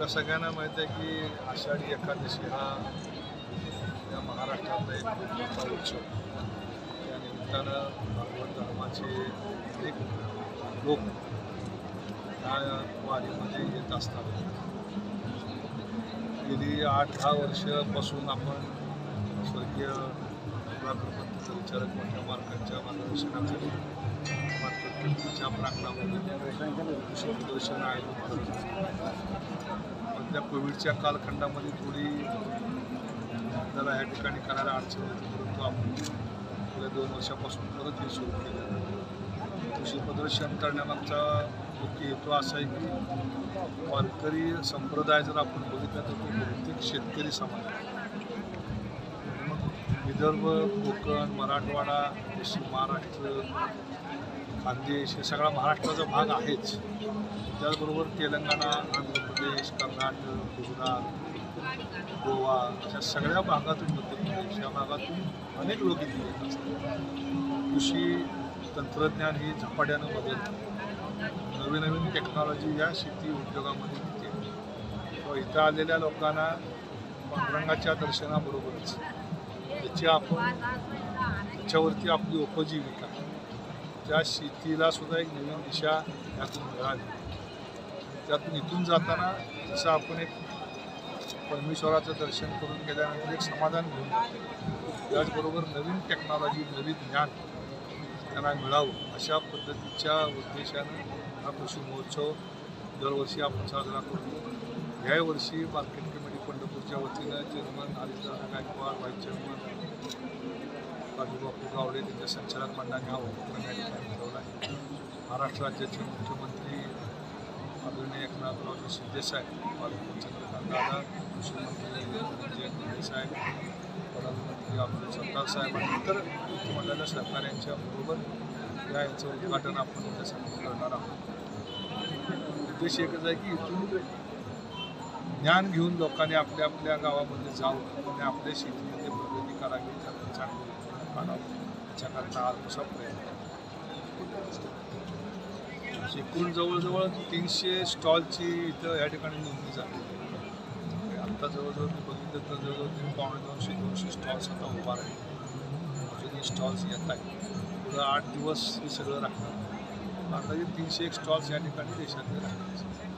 आपल्या सगळ्यांना माहीत आहे की आषाढी एकादशी हा या महाराष्ट्रातला एक मोठा उत्सव. या निमित्तानं भागवत धर्माचे अनेक लोक या वारीमध्ये येत असतात. गेली आठ दहा वर्षापासून आपण स्वर्गीय व्याघ्रपंथीचं विचारक मोठ्या मार्गांच्या मार्गदर्शनाखाली मार्केट प्रांगणामध्ये कृषी प्रदर्शन आयोजित त्या कोविडच्या कालखंडामध्ये थोडी आपल्याला या ठिकाणी करायला अडचण होती परंतु आपण गेल्या दोन वर्षापासून परत हे सुरू केलं कृषी प्रदर्शन करण्यामागचा मुख्य हेतू असा आहे की वारकरी संप्रदाय जर आपण बघितला तर तो बहुतेक शेतकरी समाज आहे. विदर्भ कोकण मराठवाडा पश्चिम महाराष्ट्र खानदेश हे सगळा महाराष्ट्राचा भाग आहेच त्याचबरोबर तेलंगणा आंध्र प्रदेश कर्नाटक गुजरात गोवा अशा सगळ्या भागातून मध्य प्रदेश या भागातून अनेक लोक इथे येत असतात. कृषी तंत्रज्ञान ही झपाट्यानं बदलतं नवीन नवीन टेक्नॉलॉजी या शेती उद्योगामध्ये येते इथं आलेल्या लोकांना पांडुरंगाच्या दर्शनाबरोबरच त्याची आपण त्याच्यावरती आपली उपजीविका त्या शेतीला सुद्धा एक नवीन दिशा यातून मिळाली. त्यातून इथून जाताना जसं आपण एक परमेश्वराचं दर्शन करून गेल्यानंतर एक समाधान घेऊन त्याचबरोबर नवीन टेक्नॉलॉजी नवीन ज्ञान त्यांना मिळावं अशा पद्धतीच्या उद्देशानं हा कृषी महोत्सव दरवर्षी आपण साजरा करतो. यावर्षी मार्केट कमिटी पंढरपूरच्या वतीनं chairman Haridas Gaikwad vice chairman Bajubapu Gawade त्यांच्या संचालक मंडळाने हा उपक्रम या ठिकाणी ठेवला आहे. महाराष्ट्र राज्याचे मुख्यमंत्री आदरणीय एकनाथरावजी शिंदेसाहेब पालकमंत्री दादा कृषी मंत्री जयंत प्रधानमंत्री अब्दुल सत्तार साहेब आणि इतर मंत्रिमंडळाच्या सहकार्यांच्या बरोबर या याचं उद्घाटन आपण उद्यासाठी करणार आहोत. उद्देश एकच आहे की इथून ज्ञान घेऊन लोकांनी आपल्या आपल्या गावामध्ये जावं आणि आपल्या शेतीमध्ये प्रगती करावी त्यातून चांगली उत्पन्न काढावं याच्याकरता आज शिकून प्रयत्न एकूण जवळजवळ तीनशे स्टॉलची इथं या ठिकाणी नोंदणी झाली. आत्ता जवळजवळ मी बघितलं तर जवळजवळ तीन पावणे दोनशे दोनशे स्टॉल्स आता उभा राहील. अजूनही स्टॉल्स येत आहेत. पुढं आठ दिवस हे सगळं राहणार. अंदाजे तीनशे एक स्टॉल्स या ठिकाणी देशातले राहणार.